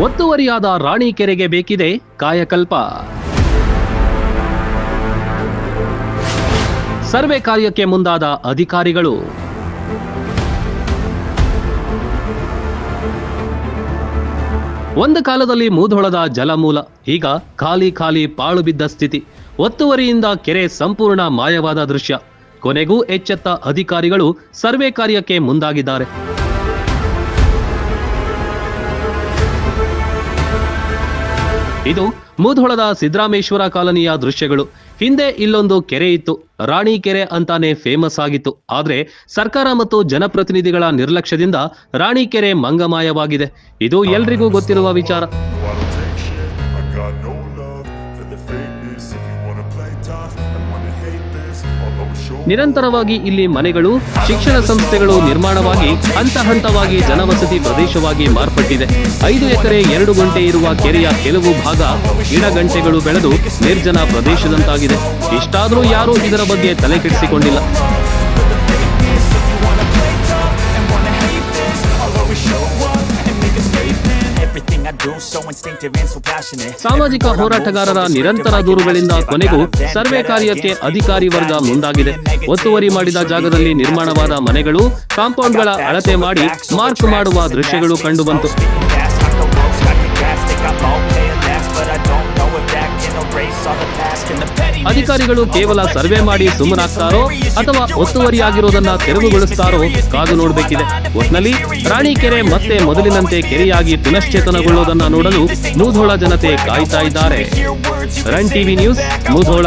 ಒತ್ತುವರಿಯಾದ ರಾಣಿ ಕೆರೆಗೆ ಬೇಕಿದೆ ಕಾಯಕಲ್ಪ. ಸರ್ವೆ ಕಾರ್ಯಕ್ಕೆ ಮುಂದಾದ ಅಧಿಕಾರಿಗಳು. ಒಂದು ಕಾಲದಲ್ಲಿ ಮೂಧೋಳದ ಜಲಮೂಲ, ಈಗ ಖಾಲಿ ಖಾಲಿ ಪಾಳು ಬಿದ್ದ ಸ್ಥಿತಿ. ಒತ್ತುವರಿಯಿಂದ ಕೆರೆ ಸಂಪೂರ್ಣ ಮಾಯವಾದ ದೃಶ್ಯ. ಕೊನೆಗೂ ಎಚ್ಚೆತ್ತ ಅಧಿಕಾರಿಗಳು ಸರ್ವೆ ಕಾರ್ಯಕ್ಕೆ ಮುಂದಾಗಿದ್ದಾರೆ. ಇದು ಮೂಧೋಳದ ಸಿದ್ದರಾಮೇಶ್ವರ ಕಾಲನಿಯ ದೃಶ್ಯಗಳು. ಹಿಂದೆ ಇಲ್ಲೊಂದು ಕೆರೆ ಇತ್ತು. ರಾಣಿ ಕೆರೆ ಅಂತಾನೆ ಫೇಮಸ್ ಆಗಿತ್ತು. ಆದ್ರೆ ಸರ್ಕಾರ ಮತ್ತು ಜನಪ್ರತಿನಿಧಿಗಳ ನಿರ್ಲಕ್ಷ್ಯದಿಂದ ರಾಣಿ ಕೆರೆ ಮಂಗಮಾಯವಾಗಿದೆ. ಇದು ಎಲ್ರಿಗೂ ಗೊತ್ತಿರುವ ವಿಚಾರ. ನಿರಂತರವಾಗಿ ಇಲ್ಲಿ ಮನೆಗಳು, ಶಿಕ್ಷಣ ಸಂಸ್ಥೆಗಳು ನಿರ್ಮಾಣವಾಗಿ ಹಂತ ಹಂತವಾಗಿ ಜನವಸತಿ ಪ್ರದೇಶವಾಗಿ ಮಾರ್ಪಟ್ಟಿದೆ. ಐದು ಎಕರೆ ಎರಡು ಗಂಟೆ ಇರುವ ಕೆರೆಯ ಕೆಲವು ಭಾಗ ಗಿಡಗಂಟೆಗಳು ಬೆಳೆದು ನಿರ್ಜನ ಪ್ರದೇಶದಂತಾಗಿದೆ. ಇಷ್ಟಾದರೂ ಯಾರೂ ಇದರ ಬಗ್ಗೆ ತಲೆ ಕೆಡಿಸಿಕೊಂಡಿಲ್ಲ ಸಾಮಾಜಿಕ ಹೋರಾಟಗಾರರ ನಿರಂತರ ದೂರುಗಳಿಂದ ಕೊನೆಗೂ ಸರ್ವೆ ಕಾರ್ಯಕ್ಕೆ ಅಧಿಕಾರಿ ವರ್ಗ ಮುಂದಾಗಿದೆ. ಒತ್ತುವರಿ ಮಾಡಿದ ಜಾಗದಲ್ಲಿ ನಿರ್ಮಾಣವಾದ ಮನೆಗಳು ಕಾಂಪೌಂಡ್ಗಳ ಅಳತೆ ಮಾಡಿ ಮಾರ್ಕ್ ಮಾಡುವ ದೃಶ್ಯಗಳು ಕಂಡುಬಂತು ಅಧಿಕಾರಿಗಳು ಕೇವಲ ಸರ್ವೆ ಮಾಡಿ ಸುಮ್ಮನಾಗ್ತಾರೋ ಅಥವಾ ಒತ್ತುವರಿಯಾಗಿರೋದನ್ನ ತೆರವುಗೊಳಿಸ್ತಾರೋ ಕಾದು ನೋಡಬೇಕಿದೆ. ಒಟ್ನಲ್ಲಿ ರಾಣಿ ಕೆರೆ ಮತ್ತೆ ಮೊದಲಿನಂತೆ ಕೆರೆಯಾಗಿ ಪುನಶ್ಚೇತನಗೊಳ್ಳುವುದನ್ನ ನೋಡಲು ಮೂಧೋಳ ಜನತೆ ಕಾಯ್ತಾ ಇದ್ದಾರೆ. Run TV news Mudhol.